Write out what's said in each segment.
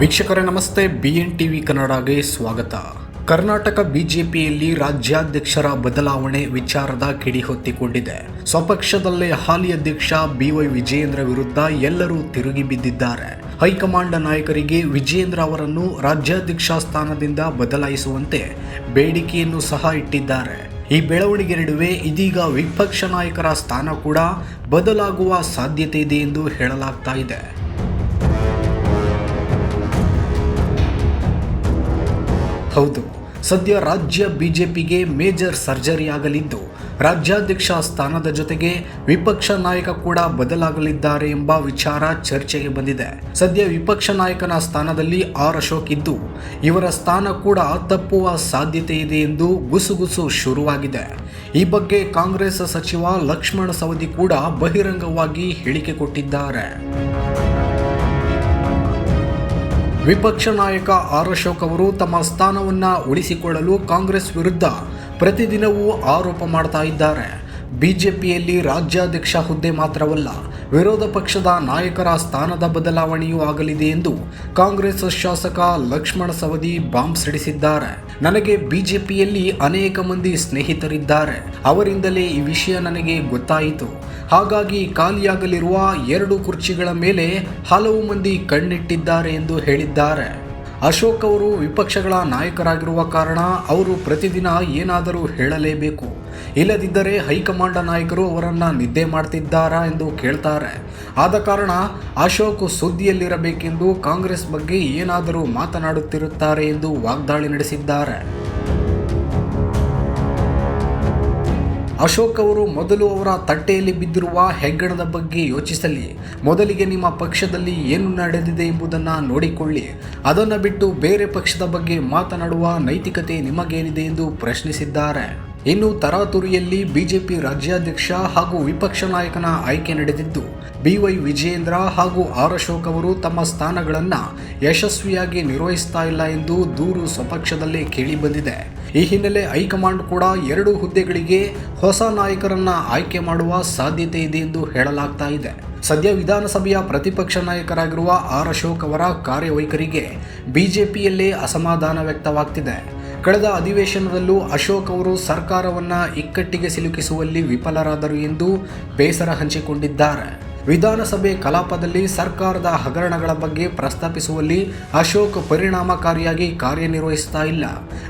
ವೀಕ್ಷಕರೇ, ನಮಸ್ತೆ. B N TV ಕನ್ನಡಗೆ ಸ್ವಾಗತ. ಕರ್ನಾಟಕ ಬಿಜೆಪಿಯಲ್ಲಿ ರಾಜ್ಯಾಧ್ಯಕ್ಷರ ಬದಲಾವಣೆ ವಿಚಾರದ ಕಿಡಿ ಹೊತ್ತಿಕೊಂಡಿದೆ. ಸ್ವಪಕ್ಷದಲ್ಲೇ ಹಾಲಿ ಅಧ್ಯಕ್ಷ ಬಿವೈ ವಿಜಯೇಂದ್ರ ವಿರುದ್ಧ ಎಲ್ಲರೂ ತಿರುಗಿ ಬಿದ್ದಿದ್ದಾರೆ. ಹೈಕಮಾಂಡ್ ನಾಯಕರಿಗೆ ವಿಜಯೇಂದ್ರ ಅವರನ್ನು ರಾಜ್ಯಾಧ್ಯಕ್ಷ ಸ್ಥಾನದಿಂದ ಬದಲಾಯಿಸುವಂತೆ ಬೇಡಿಕೆಯನ್ನು ಸಹ ಇಟ್ಟಿದ್ದಾರೆ. ಈ ಬೆಳವಣಿಗೆ ನಡುವೆ ಇದೀಗ ವಿಪಕ್ಷ ನಾಯಕರ ಸ್ಥಾನ ಕೂಡ ಬದಲಾಗುವ ಸಾಧ್ಯತೆ ಇದೆ ಎಂದು ಹೇಳಲಾಗ್ತಾ ಇದೆ. ಹೌದು. ಸದ್ಯ ರಾಜ್ಯ ಬಿಜೆಪಿಗೆ ಮೇಜರ್ ಸರ್ಜರಿ ಆಗಲಿದ್ದು, ರಾಜ್ಯಾಧ್ಯಕ್ಷ ಸ್ಥಾನದ ಜೊತೆಗೆ ವಿಪಕ್ಷ ನಾಯಕ ಕೂಡ ಬದಲಾಗಲಿದ್ದಾರೆ ಎಂಬ ವಿಚಾರ ಚರ್ಚೆಗೆ ಬಂದಿದೆ. ಸದ್ಯ ವಿಪಕ್ಷ ನಾಯಕನ ಸ್ಥಾನದಲ್ಲಿ ಆರ್ ಅಶೋಕ್ ಇದ್ದು, ಇವರ ಸ್ಥಾನ ಕೂಡ ತಪ್ಪುವ ಸಾಧ್ಯತೆ ಇದೆ ಎಂದು ಗುಸುಗುಸು ಶುರುವಾಗಿದೆ. ಈ ಬಗ್ಗೆ ಕಾಂಗ್ರೆಸ್ ಸಚಿವ ಲಕ್ಷ್ಮಣ ಸವದಿ ಕೂಡ ಬಹಿರಂಗವಾಗಿ ಹೇಳಿಕೆ ಕೊಟ್ಟಿದ್ದಾರೆ. ವಿಪಕ್ಷ ನಾಯಕ ಆರ್ ಅಶೋಕ್ ಅವರು ತಮ್ಮ ಸ್ಥಾನವನ್ನು ಉಳಿಸಿಕೊಳ್ಳಲು ಕಾಂಗ್ರೆಸ್ ವಿರುದ್ಧ ಪ್ರತಿದಿನವೂ ಆರೋಪ ಮಾಡ್ತಾ ಇದ್ದಾರೆ. ಬಿಜೆಪಿಯಲ್ಲಿ ರಾಜ್ಯಾಧ್ಯಕ್ಷ ಹುದ್ದೆ ಮಾತ್ರವಲ್ಲ, ವಿರೋಧ ಪಕ್ಷದ ನಾಯಕರ ಸ್ಥಾನದ ಬದಲಾವಣೆಯೂ ಆಗಲಿದೆ ಎಂದು ಕಾಂಗ್ರೆಸ್ ಶಾಸಕ ಲಕ್ಷ್ಮಣ ಸವದಿ ಬಾಂಬ್ ಸಿಡಿಸಿದ್ದಾರೆ. ನನಗೆ ಬಿಜೆಪಿಯಲ್ಲಿ ಅನೇಕ ಮಂದಿ ಸ್ನೇಹಿತರಿದ್ದಾರೆ. ಅವರಿಂದಲೇ ಈ ವಿಷಯ ನನಗೆ ಗೊತ್ತಾಯಿತು. ಹಾಗಾಗಿ ಖಾಲಿಯಾಗಲಿರುವ ಎರಡು ಕುರ್ಚಿಗಳ ಮೇಲೆ ಹಲವು ಮಂದಿ ಕಣ್ಣಿಟ್ಟಿದ್ದಾರೆ ಎಂದು ಹೇಳಿದ್ದಾರೆ. ಅಶೋಕ್ ಅವರು ವಿಪಕ್ಷಗಳ ನಾಯಕರಾಗಿರುವ ಕಾರಣ ಅವರು ಪ್ರತಿದಿನ ಏನಾದರೂ ಹೇಳಲೇಬೇಕು. ಇಲ್ಲದಿದ್ದರೆ ಹೈಕಮಾಂಡ ನಾಯಕರು ಅವರನ್ನು ನಿದ್ದೆ ಮಾಡ್ತಿದ್ದಾರಾ ಎಂದು ಕೇಳ್ತಾರೆ. ಆದ ಕಾರಣ ಅಶೋಕ್ ಸುದ್ದಿಯಲ್ಲಿರಬೇಕೆಂದು ಕಾಂಗ್ರೆಸ್ ಬಗ್ಗೆ ಏನಾದರೂ ಮಾತನಾಡುತ್ತಿರುತ್ತಾರೆ ಎಂದು ವಾಗ್ದಾಳಿ ನಡೆಸಿದ್ದಾರೆ. ಅಶೋಕ್ ಅವರು ಮೊದಲು ಅವರ ತಟ್ಟೆಯಲ್ಲಿ ಬಿದ್ದಿರುವ ಹೆಗ್ಗಣದ ಬಗ್ಗೆ ಯೋಚಿಸಲಿ. ಮೊದಲಿಗೆ ನಿಮ್ಮ ಪಕ್ಷದಲ್ಲಿ ಏನು ನಡೆದಿದೆ ಎಂಬುದನ್ನು ನೋಡಿಕೊಳ್ಳಿ. ಅದನ್ನು ಬಿಟ್ಟು ಬೇರೆ ಪಕ್ಷದ ಬಗ್ಗೆ ಮಾತನಾಡುವ ನೈತಿಕತೆ ನಿಮಗೇನಿದೆ ಎಂದು ಪ್ರಶ್ನಿಸಿದ್ದಾರೆ. ಇನ್ನು ತರಾತುರಿಯಲ್ಲಿ ಬಿಜೆಪಿ ರಾಜ್ಯಾಧ್ಯಕ್ಷ ಹಾಗೂ ವಿಪಕ್ಷ ನಾಯಕನ ಆಯ್ಕೆ ನಡೆದಿದ್ದು ಬಿವೈ ವಿಜಯೇಂದ್ರ ಹಾಗೂ ಆರ್ ಅಶೋಕ್ ಅವರು ತಮ್ಮ ಸ್ಥಾನಗಳನ್ನು ಯಶಸ್ವಿಯಾಗಿ ನಿರ್ವಹಿಸ್ತಾ ಇಲ್ಲ ಎಂದು ದೂರು ಸ್ವಪಕ್ಷದಲ್ಲೇ ಕೇಳಿಬಂದಿದೆ ಈ ಹಿನ್ನೆಲೆ ಹೈಕಮಾಂಡ್ ಕೂಡ ಎರಡು ಹುದ್ದೆಗಳಿಗೆ ಹೊಸ ನಾಯಕರನ್ನ ಆಯ್ಕೆ ಮಾಡುವ ಸಾಧ್ಯತೆ ಇದೆ ಎಂದು ಹೇಳಲಾಗ್ತಾ ಇದೆ. ಸದ್ಯ ವಿಧಾನಸಭೆಯ ಪ್ರತಿಪಕ್ಷ ನಾಯಕರಾಗಿರುವ ಆರ್ ಅಶೋಕ್ ಅವರ ಕಾರ್ಯವೈಖರಿಗೆ ಬಿಜೆಪಿಯಲ್ಲೇ ಅಸಮಾಧಾನ ವ್ಯಕ್ತವಾಗ್ತಿದೆ. ಕಳೆದ ಅಧಿವೇಶನದಲ್ಲೂ ಅಶೋಕ್ ಅವರು ಸರ್ಕಾರವನ್ನು ಇಕ್ಕಟ್ಟಿಗೆ ಸಿಲುಕಿಸುವಲ್ಲಿ ವಿಫಲರಾದರು ಎಂದು ಬೇಸರ ಹಂಚಿಕೊಂಡಿದ್ದಾರೆ. ವಿಧಾನಸಭೆ ಕಲಾಪದಲ್ಲಿ ಸರ್ಕಾರದ ಹಗರಣಗಳ ಬಗ್ಗೆ ಪ್ರಸ್ತಾಪಿಸುವಲ್ಲಿ ಅಶೋಕ್ ಪರಿಣಾಮಕಾರಿಯಾಗಿ ಕಾರ್ಯನಿರ್ವಹಿಸ್ತಾ ಇಲ್ಲ.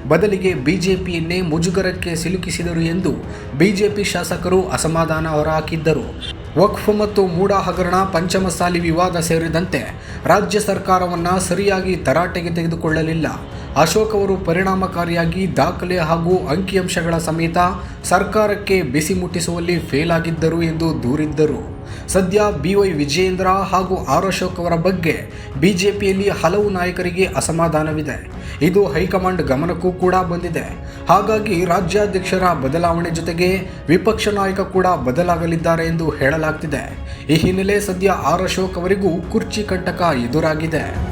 ಬದಲಿಗೆ ಬಿಜೆಪಿಯನ್ನೇ ಮುಜುಗರಕ್ಕೆ ಸಿಲುಕಿಸಿದರು ಎಂದು ಬಿಜೆಪಿ ಶಾಸಕರು ಅಸಮಾಧಾನ ಹೊರಹಾಕಿದ್ದರು. ವಕ್ಫ್ ಮತ್ತು ಮೂಡಾ ಹಗರಣ, ಪಂಚಮಸಾಲಿ ವಿವಾದ ಸೇರಿದಂತೆ ರಾಜ್ಯ ಸರ್ಕಾರವನ್ನು ಸರಿಯಾಗಿ ತರಾಟೆಗೆ ತೆಗೆದುಕೊಳ್ಳಲಿಲ್ಲ. ಅಶೋಕ್ ಅವರು ಪರಿಣಾಮಕಾರಿಯಾಗಿ ದಾಖಲೆ ಹಾಗೂ ಅಂಕಿಅಂಶಗಳ ಸಮೇತ ಸರ್ಕಾರಕ್ಕೆ ಬಿಸಿ ಮುಟ್ಟಿಸುವಲ್ಲಿ ಫೇಲ್ ಆಗಿದ್ದರು ಎಂದು ದೂರಿದ್ದರು. ಸದ್ಯ ಬಿವೈ ವಿಜಯೇಂದ್ರ ಹಾಗೂ ಆರ್ ಅಶೋಕ್ ಅವರ ಬಗ್ಗೆ ಬಿಜೆಪಿಯಲ್ಲಿ ಹಲವು ನಾಯಕರಿಗೆ ಅಸಮಾಧಾನವಿದೆ. ಇದು ಹೈಕಮಾಂಡ್ ಗಮನಕ್ಕೂ ಕೂಡ ಬಂದಿದೆ. ಹಾಗಾಗಿ ರಾಜ್ಯಾಧ್ಯಕ್ಷರ ಬದಲಾವಣೆ ಜೊತೆಗೆ ವಿಪಕ್ಷ ನಾಯಕ ಕೂಡ ಬದಲಾಗಲಿದ್ದಾರೆ ಎಂದು ಹೇಳಲಾಗ್ತಿದೆ. ಈ ಹಿನ್ನೆಲೆ ಸದ್ಯ ಆರ್ ಅಶೋಕ್ ಅವರಿಗೂ ಕುರ್ಚಿ ಕಂಟಕ ಎದುರಾಗಿದೆ.